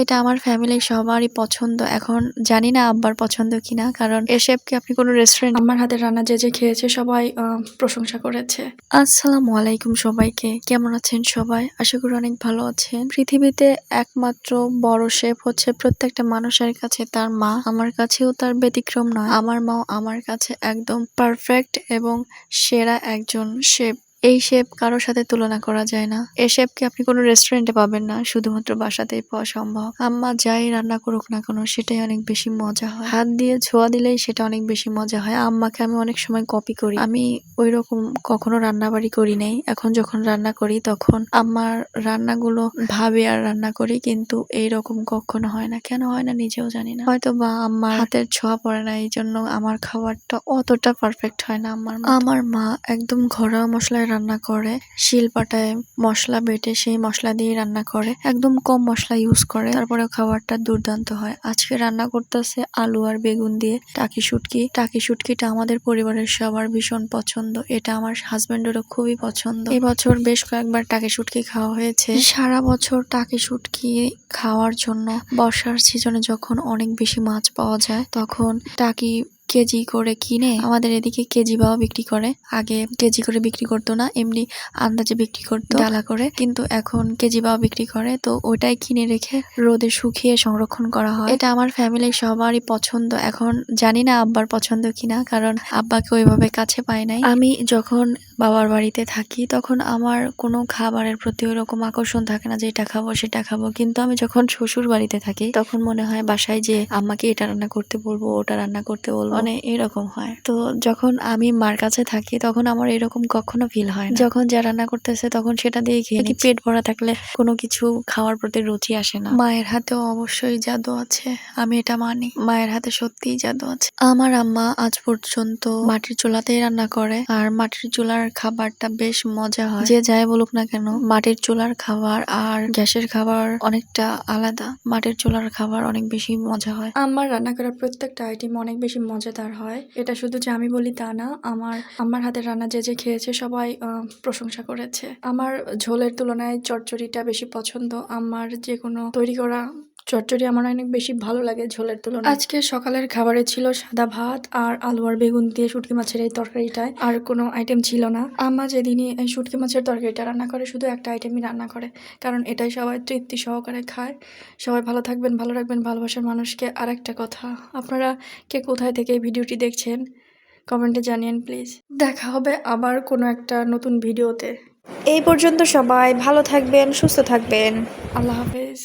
এটা আমার ফ্যামিলির সবারই পছন্দ। এখন জানি না আব্বার পছন্দ কিনা কারণ এ শেফকে আপনি কোনো রেস্টুরেন্ট আমার হাতের রান্না যে যে খেয়েছে সবাই প্রশংসা করেছে। আসসালামু আলাইকুম সবাইকে কেমন আছেন সবাই? আশা করি অনেক ভালো আছেন। পৃথিবীতে একমাত্র বড় শেফ হচ্ছে প্রত্যেকটা মানুষের কাছে তার মা। আমার কাছেও তার ব্যতিক্রম নয়। আমার মাও আমার কাছে একদম পারফেক্ট এবং সেরা একজন শেফ। এই শেপ কারোর সাথে তুলনা করা যায় না। এই শেফকে আপনি কোনো রেস্টুরেন্টে পাবেন না? শুধুমাত্র বাসাতেই পাওয়া সম্ভব। আম্মা যাই রান্না করুক না কেন, সেটাই অনেক বেশি মজা হয়। হাত দিয়ে ছোঁয়া দিলেই সেটা অনেক বেশি মজা হয়। আম্মাকে আমি অনেক সময় কপি করি। আমি ওই রকম কখনো রান্না বাড়ি করি নাই। এখন যখন রান্না করি, তখন আমার রান্নাগুলো ভাবে আর রান্না করি, কিন্তু এই রকম কখনো হয় না। কেন হয় না নিজেও জানি না। হয়তো বা আমার হাতের ছোঁয়া পড়ে না এই জন্য আমার খাবারটা অতটা পারফেক্ট হয় না আমার। আমার মা একদম ঘরোয়া মশলায় রান্না করে। শিলপাটায় মশলা বেটে সেই মশলা দিয়ে রান্না করে। একদম কম মশলা ইউজ করে। তারপরে খাবারটা দুর্দান্ত হয়। আজকে রান্না করতেছে আলু আর বেগুন দিয়ে টাকি শুটকি। টাকি শুটকিটা আমাদের পরিবারের সবার ভীষণ পছন্দ। এটা আমার হাজবেন্ডেরও খুবই পছন্দ। এই বছর বেশ কয়েকবার টাকি শুটকি খাওয়া হয়েছে। সারা বছর টাকি শুটকি খাওয়ার জন্য বর্ষার সিজনে যখন অনেক বেশি মাছ পাওয়া যায়, তখন টাকি কেজি করে কিনে আমাদের এদিকে কেজি বাও বিক্রি করে। আগে কেজি করে বিক্রি করতো না, এমনি আন্দাজে বিক্রি করতো ডালা করে। কিন্তু এখন কেজি বাও বিক্রি করে, তো ওটাই কিনে রেখে রোদে শুকিয়ে সংরক্ষণ করা হয়। এটা আমার ফ্যামিলির সবারই পছন্দ। এখন জানি না আব্বার পছন্দ কিনা, কারণ আব্বাকে ওইভাবে কাছে পাই নাই। আমি যখন বাবার বাড়িতে থাকি, তখন আমার কোনো খাবারের প্রতি ওইরকম আকর্ষণ থাকে না যে এটা খাব, সেটা খাব। কিন্তু আমি যখন শ্বশুর বাড়িতে থাকি, তখন মনে হয় বাসায় যে আম্মাকে এটা রান্না করতে বলব, ওটা রান্না করতে বলব। মানে এরকম হয়। তো যখন আমি মার কাছে থাকি তখন আমার এরকম কখনো ফিল হয় যখন যা রান্না করতেছে তখন সেটা দিয়ে খেয়ে। পেট ভরা থাকলে কোনো কিছু খাওয়ার প্রতি রুচি আসে না? মায়ের হাতেও অবশ্যই জাদু আছে আমি এটা মানি। মায়ের হাতে সত্যিই জাদু আছে। আমার আম্মা আজ পর্যন্ত মাটির চুলাতেই রান্না করে আর মাটির চুলার খাবারটা বেশ মজা হয়। যে যাই বলুক না কেন মাটির চুলার খাবার আর গ্যাসের খাবার অনেকটা আলাদা। মাটির চুলার খাবার অনেক বেশি মজা হয়। আমার রান্না করা প্রত্যেকটা আইটেম অনেক বেশি মজাদার হয়। এটা শুধু যে আমি বলি তা না, আমার আমার হাতের রান্না যে যে খেয়েছে সবাই প্রশংসা করেছে। আমার ঝোলের তুলনায় চচ্চড়িটা বেশি পছন্দ। আমার যে কোনো তৈরি করা চচ্চড়ি আমার অনেক বেশি ভালো লাগে ঝোলের তুলনায়। আজকে সকালের খাবারে ছিল সাদা ভাত আর আলু আর বেগুন দিয়ে শুটকি মাছের এই তরকারিটায় আর কোনো আইটেম ছিল না। আম্মা যেদিনই এই শুটকি মাছের তরকারিটা রান্না করে শুধু একটা আইটেমই রান্না করে কারণ এটাই সবাই তৃপ্তি সহকারে খায়। সবাই ভালো থাকবেন ভালো রাখবেন ভালোবাসার মানুষকে। আর একটা কথা আপনারা কে কোথায় থেকে এই ভিডিওটি দেখছেন কমেন্টে জানিয়েন প্লিজ। দেখা হবে আবার কোনো একটা নতুন ভিডিওতে। এই পর্যন্ত সবাই ভালো থাকবেন সুস্থ থাকবেন। আল্লাহ হাফেজ।